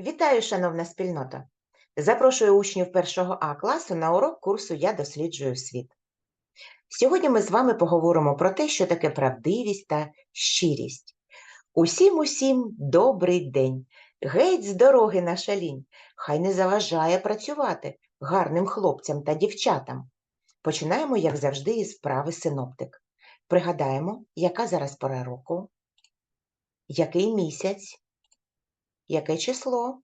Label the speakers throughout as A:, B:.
A: Вітаю, шановна спільнота! Запрошую учнів першого А класу на урок курсу Я досліджую світ. Сьогодні ми з вами поговоримо про те, що таке правдивість та щирість. Усім усім добрий день! Геть з дороги наша лінь, хай не заважає працювати гарним хлопцям та дівчатам. Починаємо, як завжди, із вправи синоптик. Пригадаємо, яка зараз пора року, який місяць, яке число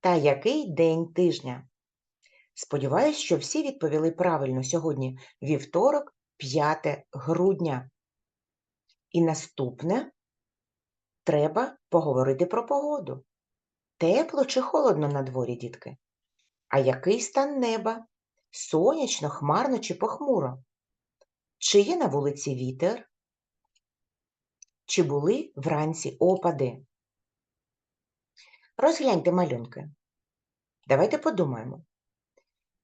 A: та який день тижня. Сподіваюсь, що всі відповіли правильно сьогодні вівторок, 5 грудня. І наступне треба поговорити про погоду. Тепло чи холодно на дворі, дітки? А який стан неба? Сонячно, хмарно чи похмуро? Чи є на вулиці вітер? Чи були вранці опади? Розгляньте малюнки. Давайте подумаємо,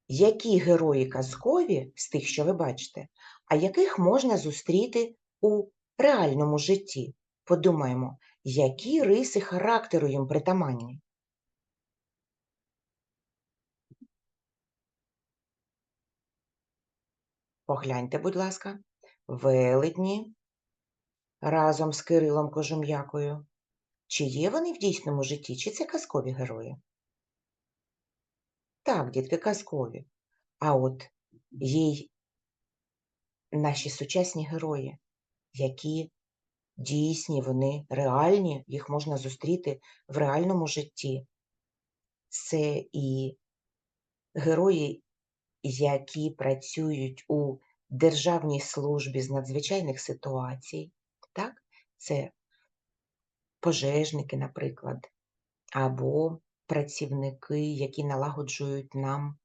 A: які герої казкові з тих, що ви бачите, а яких можна зустріти у реальному житті? Подумаємо, які риси характеру їм притаманні. Погляньте, будь ласка, велетні разом з Кирилом Кожум'якою. Чи є вони в дійсному житті, чи це казкові герої? Так, дітки, казкові. А от є й наші сучасні герої, які дійсні, вони реальні, їх можна зустріти в реальному житті. Це і герої, які працюють у Державній службі з надзвичайних ситуацій, так? Це пожежники, наприклад, або працівники, які налагоджують нам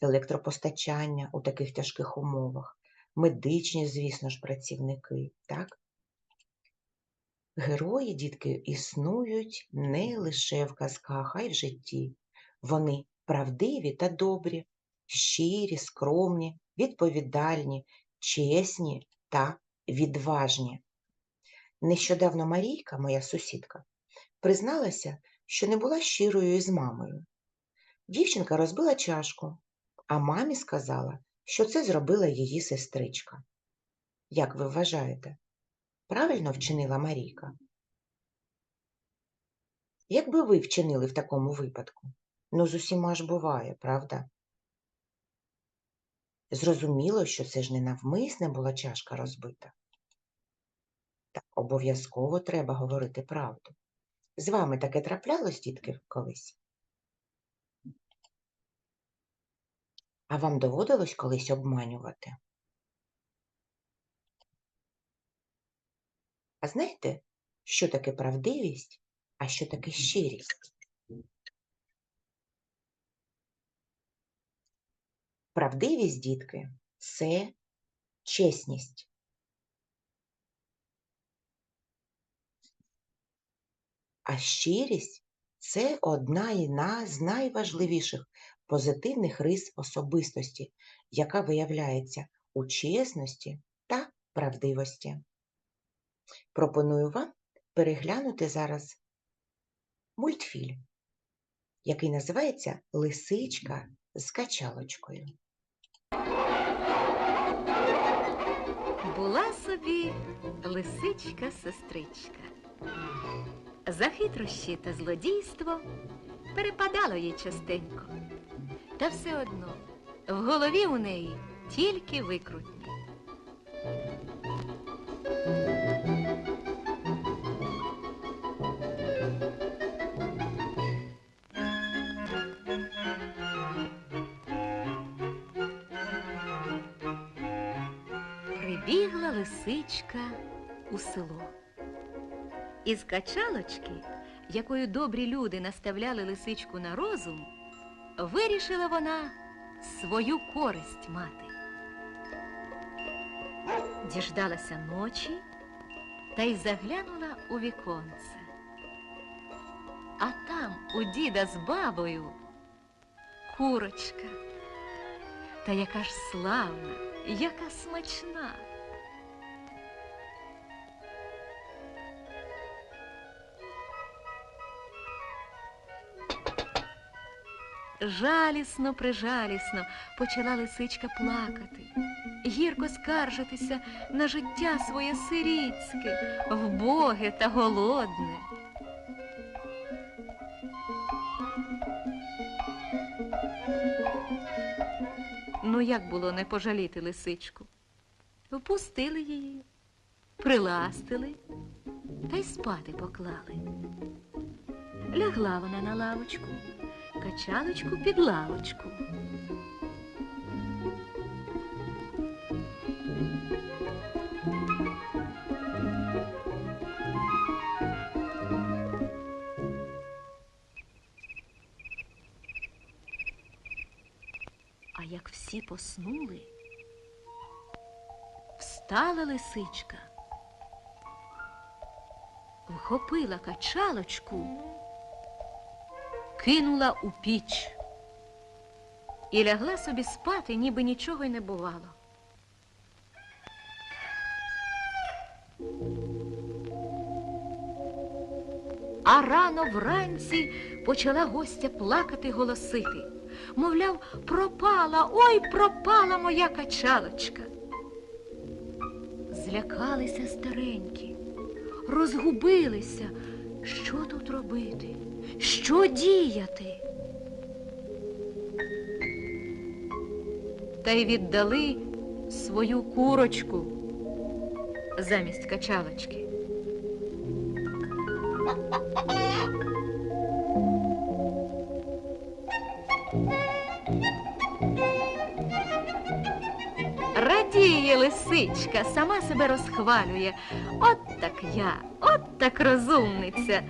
A: електропостачання у таких тяжких умовах, медичні, звісно ж, працівники, так? Герої, дітки, існують не лише в казках, а й в житті. Вони правдиві та добрі, щирі, скромні, відповідальні, чесні та відважні. Нещодавно Марійка, моя сусідка, призналася, що не була щирою із мамою. Дівчинка розбила чашку, а мамі сказала, що це зробила її сестричка. Як ви вважаєте, правильно вчинила Марійка? Як би ви вчинили в такому випадку? Ну, з усіма ж буває, правда? Зрозуміло, що це ж не навмисне була чашка розбита. Обов'язково треба говорити правду. З вами таке траплялось, дітки, колись? А вам доводилось колись обманювати? А знаєте, що таке правдивість, а що таке щирість? Правдивість, дітки, це чесність. А щирість це одна з найважливіших позитивних рис особистості, яка виявляється у чесності та правдивості. Пропоную вам переглянути зараз мультфільм, який називається Лисичка з качалочкою.
B: Була собі лисичка-сестричка. За хитрощі та злодійство перепадало їй частенько. Та все одно в голові у неї тільки викрутні. Прибігла лисичка у село. Із качалочки, якою добрі люди наставляли лисичку на розум, вирішила вона свою користь мати. Діждалася ночі та й заглянула у віконце. А там у діда з бабою курочка. Та яка ж славна, яка смачна. Жалісно, почала лисичка плакати, гірко скаржитися на життя своє сирітське, вбоге та голодне. Ну, як було не пожаліти лисичку? Впустили її, приластили та й спати поклали. Лягла вона на лавочку, качалочку під лавочку. А як всі поснули, встала лисичка, вхопила качалочку, кинула у піч і лягла собі спати, ніби нічого й не бувало. А рано вранці почала гостя плакати голосити. Мовляв, пропала, ой, пропала моя качалочка. Злякалися старенькі, розгубилися. Що тут робити? Що діяти? Та й віддали свою курочку замість качалочки. Радіє лисичка, сама себе розхвалює. От так я, от так розумниця.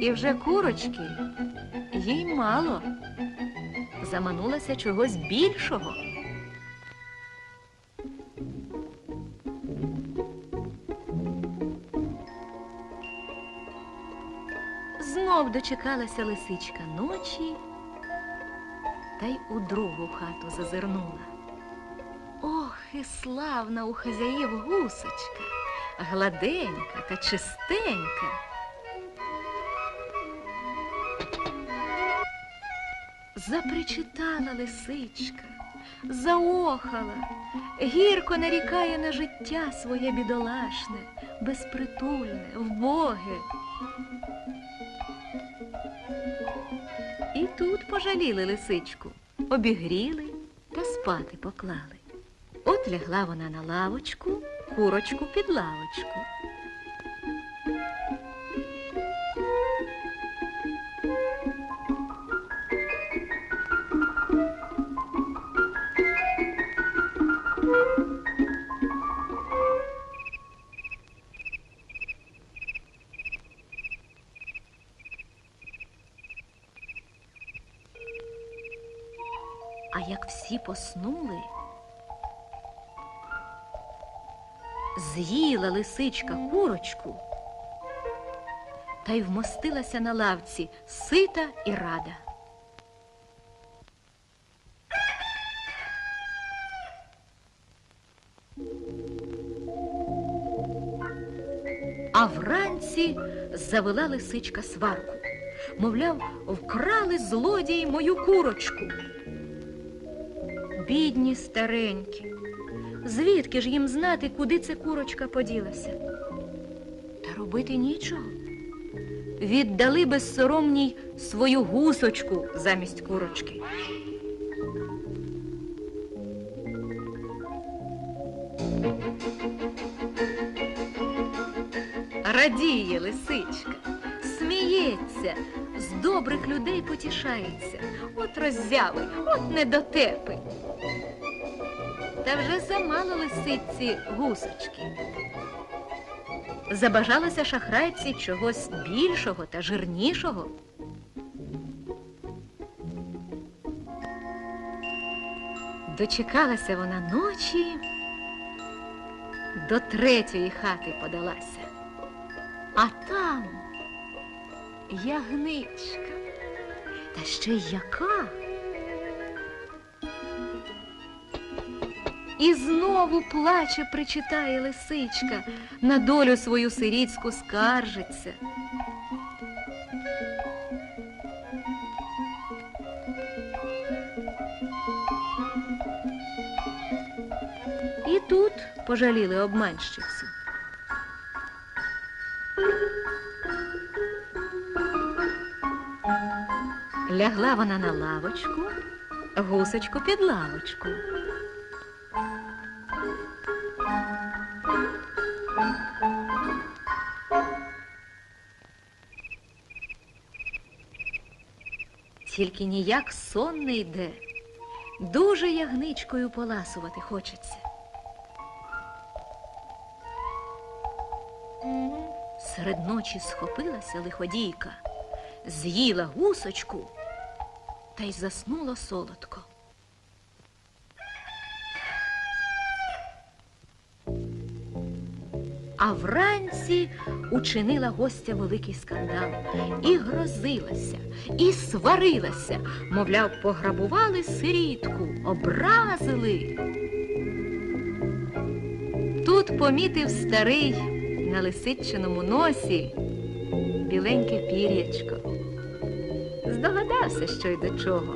B: І вже курочки їй мало. Заманулася чогось більшого. Знов дочекалася лисичка ночі та й у другу хату зазирнула. Ох, і славна у хазяїв гусочка, гладенька та чистенька. Запричитала лисичка, заохала, гірко нарікає на життя своє бідолашне, безпритульне, вбоге. І тут пожаліли лисичку, обігріли та спати поклали. От лягла вона на лавочку, курочку під лавочку. А як всі поснули, з'їла лисичка курочку та й вмостилася на лавці сита і рада. А вранці завела лисичка сварку. Мовляв, вкрали злодії мою курочку. Бідні старенькі. Звідки ж їм знати, куди ця курочка поділася? Та робити нічого. Віддали безсоромній свою гусочку замість курочки. Радіє лисичка, сміється, з добрих людей потішається. От роззяви, от недотепи. Та вже замало лисиці гусочки. Забажалося шахрайці чогось більшого та жирнішого. Дочекалася вона ночі, до третьої хати подалася. А там ягничка. Та ще й яка. І знову плаче, причитає лисичка, на долю свою сиріцьку скаржиться. І тут пожаліли обманщицю. Лягла вона на лавочку, гусочку під лавочку. Тільки ніяк сон не йде. Дуже ягничкою поласувати хочеться. Серед ночі схопилася лиходійка, з'їла гусочку та й заснула солодко. А вранці учинила гостя великий скандал і грозилася, і сварилася, мовляв, пограбували сирітку, образили. Тут помітив старий на лисичиному носі біленьке пір'ячко. Здогадався, що й до чого.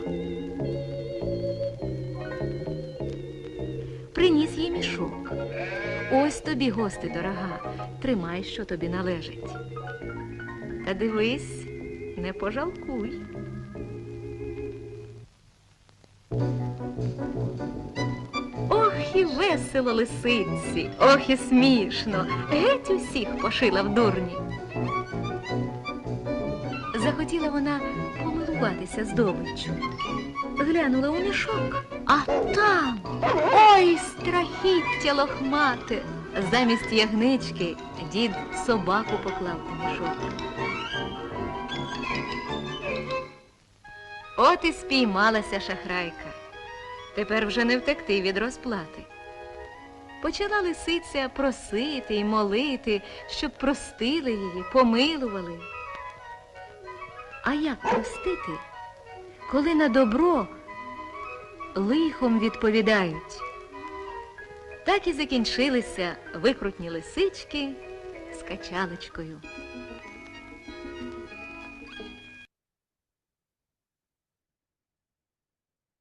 B: Приніс їй мішок. Ось тобі, гости дорога, тримай, що тобі належить. Та дивись, не пожалкуй. Ох, і весело лисиці, ох і смішно, геть усіх пошила в дурні. Захотіла вона помилуватися здобиччю. Глянула у мішок, а там ой, страхіття лохмате. Замість ягнички дід собаку поклав у мішок. От і спіймалася шахрайка. Тепер вже не втекти від розплати. Почала лисиця просити і молити, щоб простили її, помилували. А як простити, коли на добро лихом відповідають? Так і закінчилися викрутні лисички з качалочкою.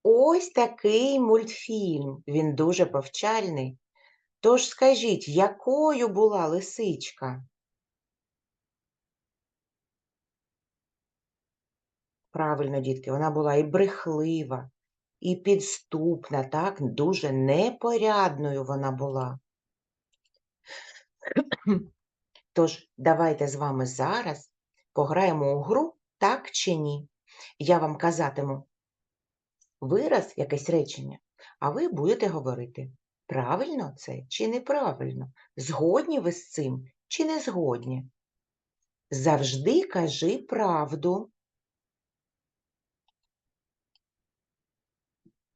A: Ось такий мультфільм. Він дуже повчальний. Тож скажіть, якою була лисичка? Правильно, дітки, вона була і брехлива, і підступна, так, дуже непорядною вона була. Тож, давайте з вами зараз пограємо у гру так чи ні. Я вам казатиму вираз, якесь речення, а ви будете говорити, правильно це чи неправильно, згодні ви з цим чи не згодні. Завжди кажи правду.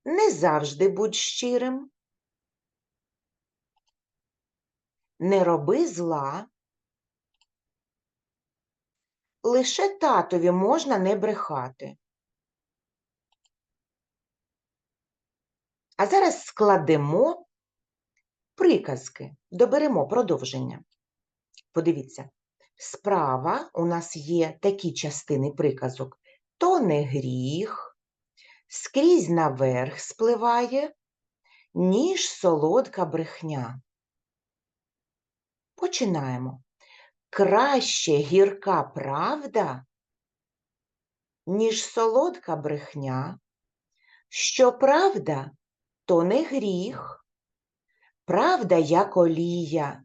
A: Не завжди будь щирим. Не роби зла. Лише татові можна не брехати. А зараз складемо приказки, доберемо продовження. Подивіться, справа у нас є такі частини приказок. То не гріх, скрізь наверх спливає, ніж солодка брехня. Починаємо. Краще гірка правда, ніж солодка брехня. Що правда, то не гріх. Правда, як олія,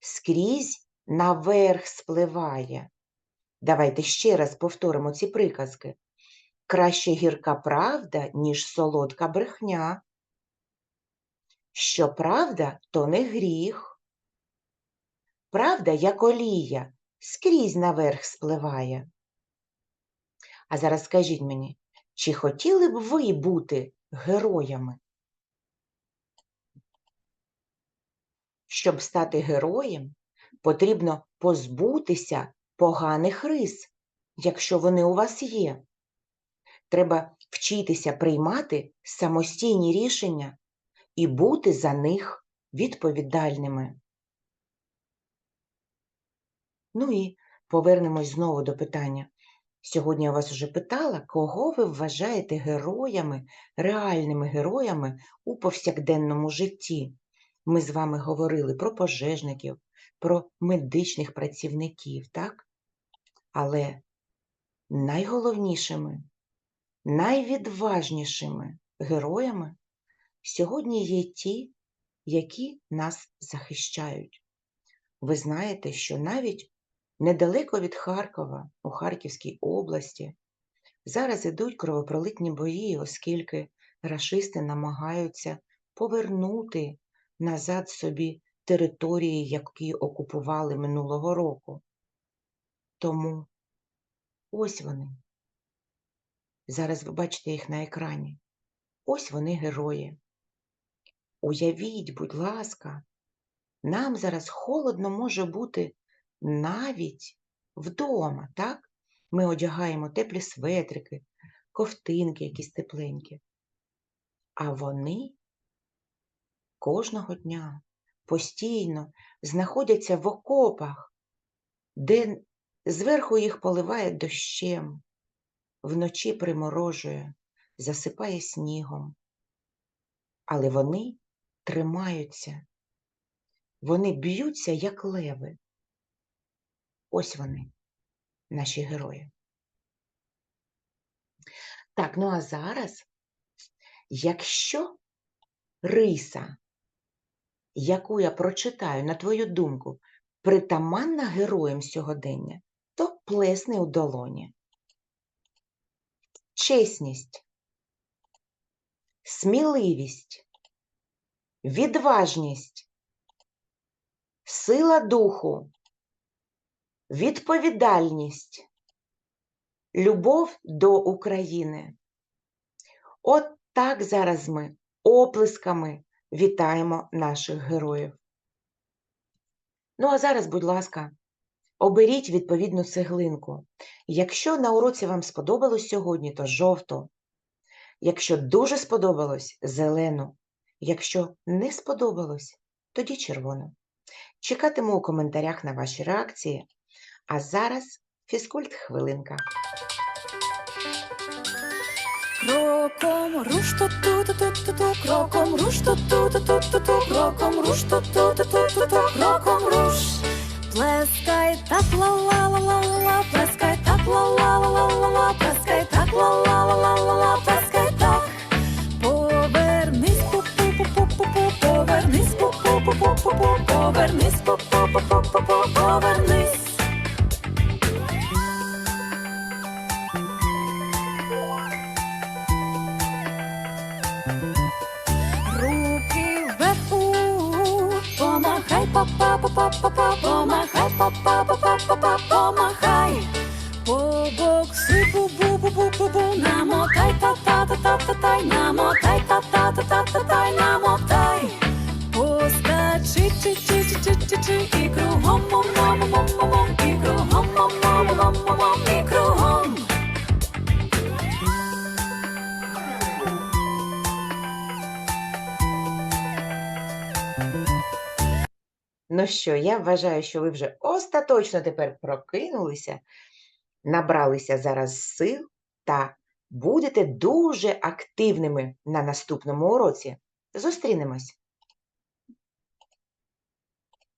A: скрізь наверх спливає. Давайте ще раз повторимо ці приказки. Краще гірка правда, ніж солодка брехня. Що правда, то не гріх. Правда, як олія, скрізь наверх спливає. А зараз скажіть мені, чи хотіли б ви бути героями? Щоб стати героєм, потрібно позбутися поганих рис, якщо вони у вас є. Треба вчитися приймати самостійні рішення і бути за них відповідальними. Ну і повернемось знову до питання. Сьогодні я вас уже питала, кого ви вважаєте героями, реальними героями у повсякденному житті. ми з вами говорили про пожежників, про медичних працівників, так? Але найголовнішими, найвідважнішими героями сьогодні є ті, які нас захищають. Ви знаєте, що навіть недалеко від Харкова, у Харківській області, зараз ідуть кровопролитні бої, оскільки рашисти намагаються повернути назад собі території, які окупували минулого року. Тому ось вони. Зараз ви бачите їх на екрані. Ось вони герої. Уявіть, будь ласка, нам зараз холодно може бути навіть вдома, так? Ми одягаємо теплі светрики, ковтинки якісь тепленькі. А вони кожного дня постійно знаходяться в окопах, де зверху їх поливає дощем, вночі приморожує, засипає снігом. Але вони тримаються, вони б'ються, як леви. Ось вони, наші герої. Так, ну а зараз, якщо риса, яку я прочитаю, на твою думку, притаманна героям сьогодення, то плесни у долоні. Чесність, сміливість, відважність, сила духу, відповідальність, любов до України. От так зараз ми оплесками вітаємо наших героїв. Ну а зараз, будь ласка, оберіть відповідну цеглинку. Якщо на уроці вам сподобалось сьогодні, то жовту. Якщо дуже сподобалось зелену. Якщо не сподобалось, тоді червону. Чекатиму у коментарях на ваші реакції. А зараз фізкульт хвилинка.
B: Кроком руш ту ту ту ту ту ту кроком руш ту ту ту ту ту ту кроком руш ту ту ту ту ту ту кроком руш Плескай так ла ла ла ла ла ла плескай так ла ла ла ла ла ла плескай так ла ла ла ла ла ла плескай так. Повернись пу пу пу пу пу пу повернись пу пу пу пу пу пу повернись пу пу пу пу пу пу повернись
A: Ну що, я вважаю, що ви вже остаточно тепер прокинулися, набралися зараз сил та будете дуже активними на наступному уроці. Зустрінемось!